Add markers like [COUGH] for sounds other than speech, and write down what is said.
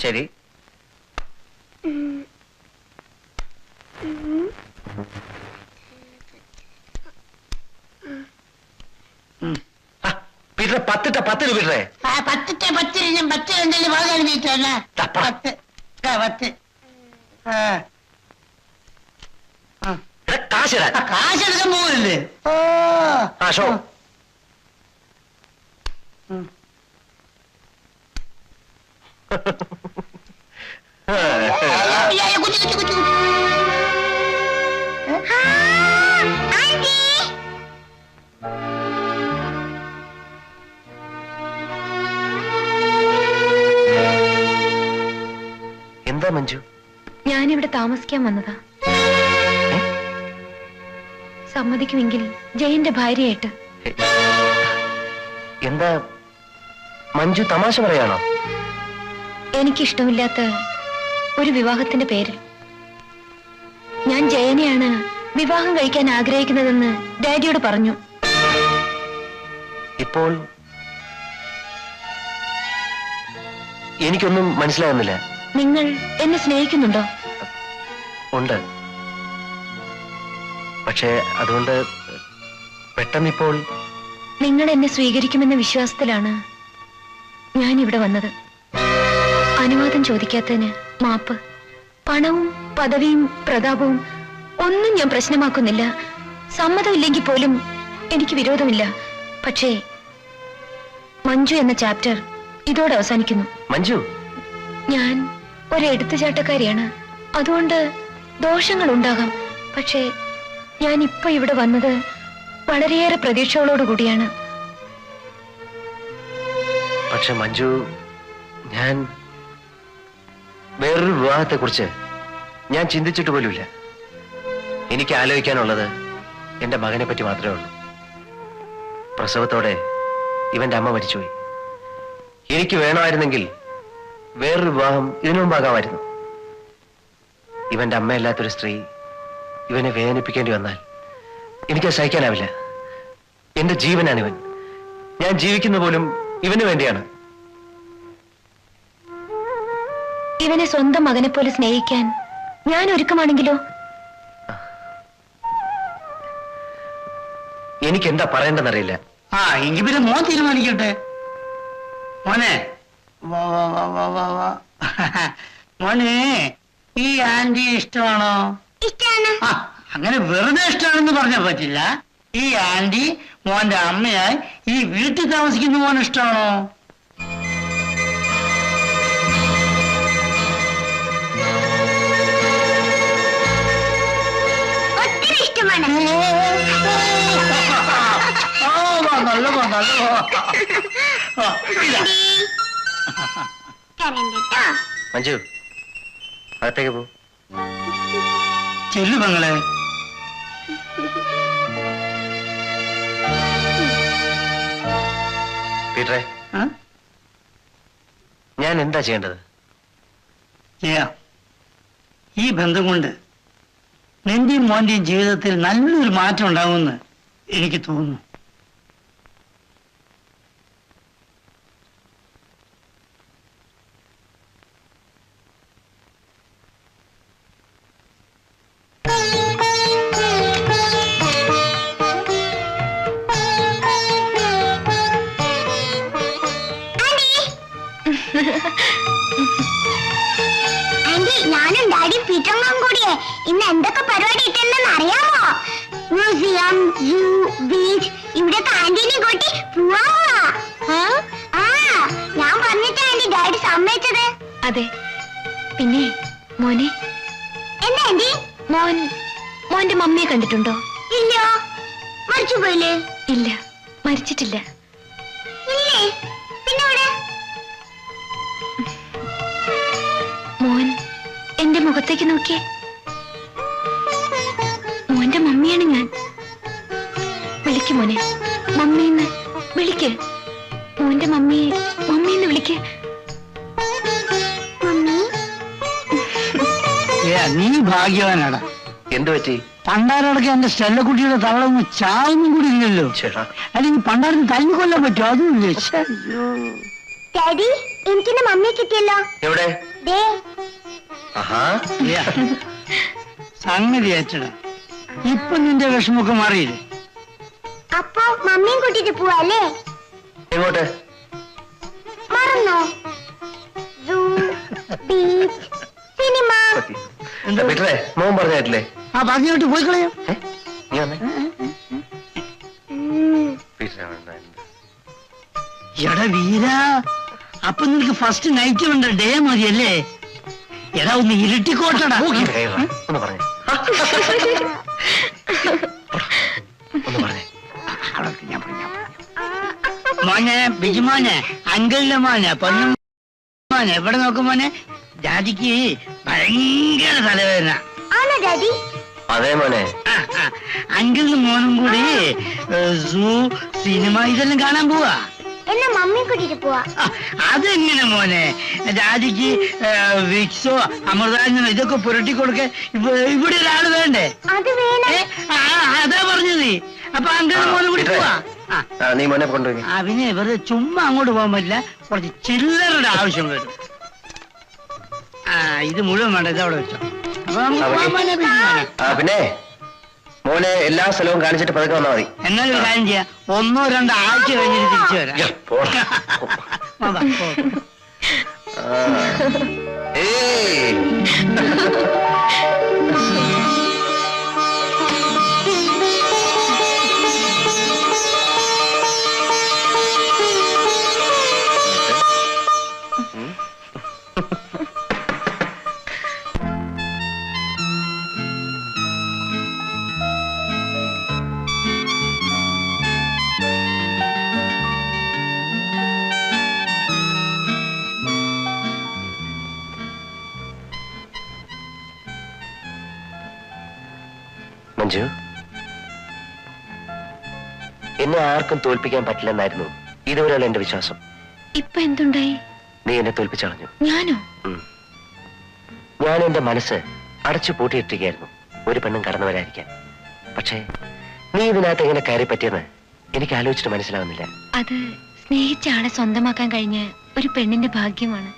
ശരി ആ, പീറ്ററെ പത്തിട്ട പത്തിന് പീറ്ററെ ആ പത്തിട്ട് പത്ത് ഞാൻ പത്ത് രണ്ടല്ലേ വളരെ വീട്ടല്ല തപ്പ. പത്ത് ആ, പത്ത് ആ. ആ. എടാ, ആ. അയ്യോ, അയ്യോ, കുത്തി, കുത്തി, കുത്തി. എന്താ മഞ്ജു? ഞാനിവിടെ താമസിക്കാൻ വന്നതാ. സമ്മതിക്കുമെങ്കിൽ ജയന്റെ ഭാര്യയായിട്ട്. എന്താ മഞ്ജു തമാശ പറയാണോ? എനിക്കിഷ്ടമില്ലാത്ത ഒരു വിവാഹത്തിന്റെ പേരിൽ. ഞാൻ ജയനെയാണ് വിവാഹം കഴിക്കാൻ ആഗ്രഹിക്കുന്നതെന്ന് ഡാഡിയോട് പറഞ്ഞു. ഇപ്പോൾ എനിക്കൊന്നും മനസ്സിലാകുന്നില്ല നിങ്ങൾ എന്നെ സ്നേഹിക്കുന്നുണ്ടോ? ഉണ്ട്. പക്ഷേ അതുകൊണ്ട് പെട്ടെന്നിപ്പോൾ നിങ്ങൾ എന്നെ സ്വീകരിക്കുമെന്ന വിശ്വാസത്തിലാണ് ഞാൻ ഇവിടെ വന്നത്. അനുവാദം ചോദിക്കാത്തതിന് മാപ്പ്. പണവും പദവിയും പ്രതാപവും ഒന്നും ഞാൻ പ്രശ്നമാക്കുന്നില്ല. സമ്മതമില്ലെങ്കിൽ പോലും എനിക്ക് വിരോധമില്ല. പക്ഷേ മഞ്ജു എന്ന ചാപ്റ്റർ ഇതോടെ അവസാനിക്കുന്നു. മഞ്ജു? ഞാൻ ഒരു എടുത്തുചാട്ടക്കാരിയാണ് അതുകൊണ്ട് ദോഷങ്ങൾ ഉണ്ടാകാം പക്ഷേ ഞാൻ ഇപ്പൊ ഇവിടെ വന്നത് വളരെയേറെ പ്രതീക്ഷകളോട് കൂടിയാണ്. പക്ഷെ മഞ്ജു ഞാൻ വേറൊരു വിവാഹത്തെക്കുറിച്ച് ഞാൻ ചിന്തിച്ചിട്ട് പോലുമില്ല. എനിക്ക് ആലോചിക്കാനുള്ളത് എന്റെ മകനെ പറ്റി മാത്രമേ ഉള്ളൂ. പ്രസവത്തോടെ ഇവന്റെ അമ്മ മരിച്ചുപോയി. എനിക്ക് വേണമായിരുന്നെങ്കിൽ വേറൊരു വിവാഹം ഇതിനു മുമ്പാകാമായിരുന്നു. ഇവന്റെ അമ്മയല്ലാത്തൊരു സ്ത്രീ ഇവനെ വേദനിപ്പിക്കേണ്ടി വന്നാൽ എനിക്ക് സഹിക്കാനാവില്ല. എന്റെ ജീവനാണ് ഇവൻ ഞാൻ ജീവിക്കുന്ന പോലും ഇവന് വേണ്ടിയാണ്. ഇവനെ സ്വന്തം മകനെ പോലെ സ്നേഹിക്കാൻ ഞാൻ ഒരുക്കമാണെങ്കിലോ? എനിക്ക് എന്താ പറയേണ്ടെന്നറിയില്ല ആ എങ്കിൽ പിന്നെ മോൻ തീരുമാനിക്കട്ടെ. മോനെ. വാ വാ വാ വാ വാ വാ. മോനെ ഈ ആന്റി ഇഷ്ടമാണോ? ഇഷ്ടാണ്. ആ അങ്ങനെ വെറുതെ ഇഷ്ടമാണെന്ന് പറഞ്ഞാൽ പറ്റില്ല. ഈ ആന്റി മോന്റെ അമ്മയായി ഈ വീട്ടിൽ താമസിക്കുന്ന മോൻ ഇഷ്ടമാണോ? ഇഷ്ടമാണ് ആ, വാ, നല്ല വാ, നല്ല വാ. ആ, ഇതാ. കരണ്ട് മഞ്ജു അകത്തേക്ക് പോ. ചെല്ലു മങ്ങളെ പീറ്ററെ ഞാൻ എന്താ ചെയ്യേണ്ടത്? ചെയ്യാം. ഈ ബന്ധം കൊണ്ട് നിന്റെയും മോന്റെയും ജീവിതത്തിൽ നല്ലൊരു മാറ്റം ഉണ്ടാവുമെന്ന് എനിക്ക് തോന്നുന്നു. ഇന്ന് എന്തൊക്കെ പരിപാടി ഇട്ടുണ്ടെന്ന് അറിയാമോ? മ്യൂസിയം ജൂ ബീച്ച് ഇവിടെ കാന്റീനെ കൂട്ടി പോവാ. ആ? ഞാൻ പറഞ്ഞിട്ടാ എന്റെ ഡാഡി സമ്മതിച്ചത്. അതെ. പിന്നെ മോനെ? എന്താ ആന്റി മോൻ മോന്റെ മമ്മിയെ കണ്ടിട്ടുണ്ടോ? ഇല്ല മരിച്ചു പോയില്ലേ? ഇല്ല മരിച്ചിട്ടില്ല. ഇല്ലേ? പിന്നെ ഇവിടെ മോൻ എന്റെ മുഖത്തേക്ക് നോക്കിയേ. മമ്മിയാണ് ഞാൻ. വിളിക്ക് മോനെ. മമ്മിന്ന് വിളിക്ക്. മോന്റെ മമ്മിയെ മമ്മിന്ന് വിളിക്ക്. മമ്മി? നീ ഭാഗ്യവാനാടാ. എന്തു പറ്റി? പണ്ടാരടക്കം എന്റെ സ്റ്റെല്ലക്കുട്ടിയുടെ തള്ളൊന്നും ചാവൊന്നും കൂടി ഇല്ലല്ലോ. അല്ലെങ്കിൽ പണ്ടാരത്തിന് തല്ലിക്കൊല്ലാൻ പറ്റുമോ? അതും അയ്യോ. ഡാഡി എനിക്കിന്ന് മമ്മിയെ കിട്ടിയല്ലോ. എവിടെ? ദേ. ആഹാ. യാ. സംഗതി ഏറ്റട ഇപ്പൊ നിന്റെ വിഷമൊക്കെ മാറിയില്ലേ? അപ്പൊ മമ്മിയും കൂട്ടിട്ട് പോവാല്ലേ? എങ്ങോട്ട്? മറന്നോ? സൂ ബീച്ച് സിനിമ എന്താ? പീറ്ററെ മോൻ പറഞ്ഞായിട്ടില്ലേ ആ പറഞ്ഞിട്ട് പോയി കളയാം. ഏ? നീ വന്നേ? ഉം. പീറ്ററെ വേണ്ട, എന്താ? എടാ വീര അപ്പൊ നിനക്ക് ഫസ്റ്റ് നൈറ്റ് വേണ്ട ഡേ മതിയല്ലേ? എടാ ഒന്ന് ഇരുട്ടിക്കോട്ടടാ. ഏയ് വാ, ഒന്ന് പറഞ്ഞേ. [LAUGHS] മോനെ ബിജുമോനെ അങ്കിളിന്റെ മോനെ പൊന്നും മോനെ എവിടെ നോക്കും മോനെ. ജാതിക്ക് ഭയങ്കര തലവേദന. അതെ മോനെ. അങ്കിളിനും മോനും കൂടി സൂ സിനിമ ഇതെല്ലാം കാണാൻ പോവാ. എന്നെ മമ്മി കൂട്ടിട്ട് പോവാ. അതെങ്ങനെ മോനെ? രാജിക്ക് വിക്സോ അമൃതാഞ്ജനോ ഇതൊക്കെ പുരട്ടി കൊടുക്ക ഇവിടെ ഒരാൾ വേണ്ടേ? അത് അതാ പറഞ്ഞത്. അപ്പൊ അങ്കിളും മോനും കൂടി പോവാ. നീ മോനെ കൊണ്ടുപോയി അവനെ വെറുതെ ചുമ്മാ അങ്ങോട്ട് പോകാൻ പറ്റില്ല കുറച്ച് ചില്ലറുടെ ആവശ്യം വരും ആ ഇത് മുഴുവൻ വേണ്ട ഇതവിടെ അവിടെ വെച്ചോ അപ്പൊ നമുക്ക് പോകാൻ മോനെ, പിന്നെ മോനെ. ആ പിന്നെ മോനെ എല്ലാ സ്ഥലവും കാണിച്ചിട്ട് പതുക്കെ വന്നാൽ മതി എന്നാലും ഒരു കാര്യം ചെയ്യാം ഒന്നോ രണ്ടോ ആഴ്ച കഴിഞ്ഞിട്ട് തിരിച്ചു വരാം ഏ പോടാ. വാ, വാ, പോ. ആ. ഏയ് മഞ്ജു എന്നെ ആർക്കും തോൽപ്പിക്കാൻ പറ്റില്ലെന്നായിരുന്നു ഇതുവരെയുള്ള എന്റെ വിശ്വാസം. ഇപ്പൊ എന്തുണ്ടായി? നീ എന്നെ തോൽപ്പിച്ചളഞ്ഞു. ഞാനോ? ഞാൻ എന്റെ മനസ്സ് അടച്ചു പൂട്ടിയിട്ടിരിക്കുകയായിരുന്നു. ഒരു പെണ്ണും കടന്നു വരാതിരിക്കാൻ പക്ഷേ നീ ഇതിനകത്ത് എങ്ങനെ കയറി പറ്റിയെന്ന് എനിക്ക് ആലോചിച്ചിട്ട് മനസ്സിലാവുന്നില്ല. അത് സ്നേഹിച്ച ആളെ സ്വന്തമാക്കാൻ കഴിഞ്ഞ ഒരു പെണ്ണിന്റെ ഭാഗ്യമാണ്.